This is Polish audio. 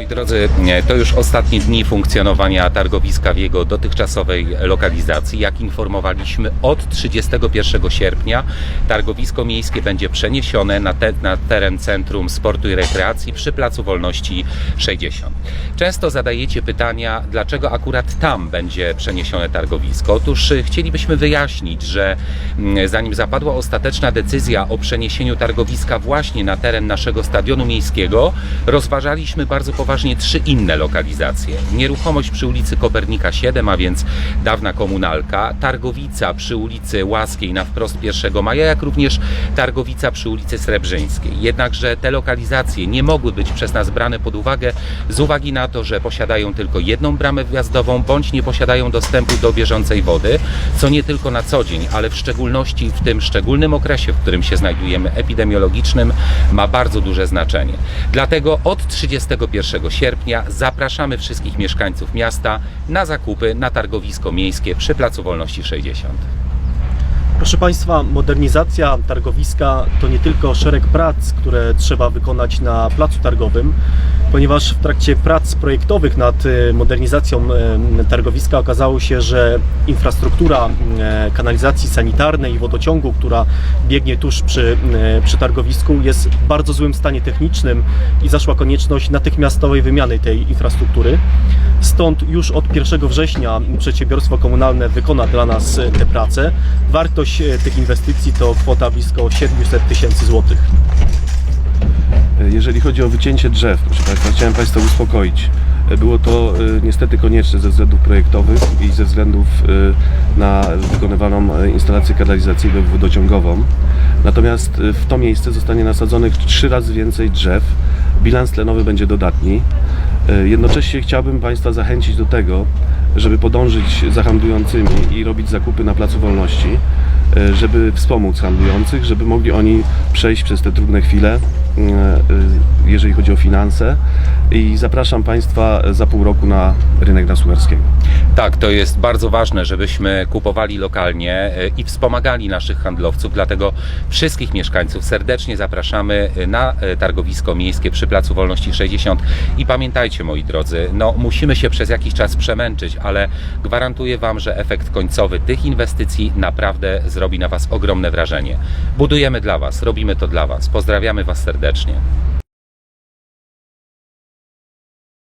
Moi drodzy, to już ostatnie dni funkcjonowania targowiska w jego dotychczasowej lokalizacji. Jak informowaliśmy, od 31 sierpnia targowisko miejskie będzie przeniesione na, te, na teren Centrum Sportu i Rekreacji przy Placu Wolności 60. Często zadajecie pytania, dlaczego akurat tam będzie przeniesione targowisko. Otóż y, chcielibyśmy wyjaśnić, że mm, zanim zapadła ostateczna decyzja o przeniesieniu targowiska właśnie na teren naszego stadionu miejskiego, rozważaliśmy bardzo poważnie trzy inne lokalizacje. Nieruchomość przy ulicy Kopernika 7, a więc dawna komunalka, targowica przy ulicy Łaskiej na wprost 1 maja, jak również targowica przy ulicy Srebrzyńskiej. Jednakże te lokalizacje nie mogły być przez nas brane pod uwagę z uwagi na to, że posiadają tylko jedną bramę wjazdową bądź nie posiadają dostępu do bieżącej wody, co nie tylko na co dzień, ale w szczególności w tym szczególnym okresie, w którym się znajdujemy epidemiologicznym, ma bardzo duże znaczenie. Dlatego od 31 sierpnia zapraszamy wszystkich mieszkańców miasta na zakupy na targowisko miejskie przy Placu Wolności 60. Proszę Państwa, modernizacja targowiska to nie tylko szereg prac, które trzeba wykonać na placu targowym, ponieważ w trakcie prac projektowych nad e, modernizacją e, targowiska okazało się, że infrastruktura e, kanalizacji sanitarnej i wodociągu, która biegnie tuż przy, przy targowisku, jest w bardzo złym stanie technicznym i zaszła konieczność natychmiastowej wymiany tej infrastruktury. Stąd już od 1 września przedsiębiorstwo komunalne wykona dla nas e, te prace. Wartość e, tych inwestycji to kwota blisko 700 tysięcy złotych. Jeżeli chodzi o wycięcie drzew, proszę Państwa, chciałem Państwa uspokoić. Było to niestety konieczne ze względów projektowych i ze względów na wykonywaną instalację kanalizacyjną wodociągową. Natomiast w to miejsce zostanie nasadzonych trzy razy więcej drzew. Bilans tlenowy będzie dodatni. Y, Jednocześnie chciałbym Państwa zachęcić do tego, żeby podążyć za handlującymi i robić zakupy na Placu Wolności, y, żeby wspomóc handlujących, żeby mogli oni przejść przez te trudne chwile, y, y, jeżeli chodzi o finanse. I zapraszam Państwa za pół roku na rynek na Sułarskiego. Tak, to jest bardzo ważne, żebyśmy kupowali lokalnie e, i wspomagali naszych handlowców, dlatego wszystkich mieszkańców serdecznie zapraszamy e, na e, targowisko miejskie przy Placu Wolności 60 i pamiętajcie moi drodzy, no musimy się przez jakiś czas przemęczyć, ale gwarantuję Wam, że efekt końcowy tych inwestycji naprawdę zrobi na Was ogromne wrażenie. Budujemy dla Was, robimy to dla Was. Pozdrawiamy Was serdecznie.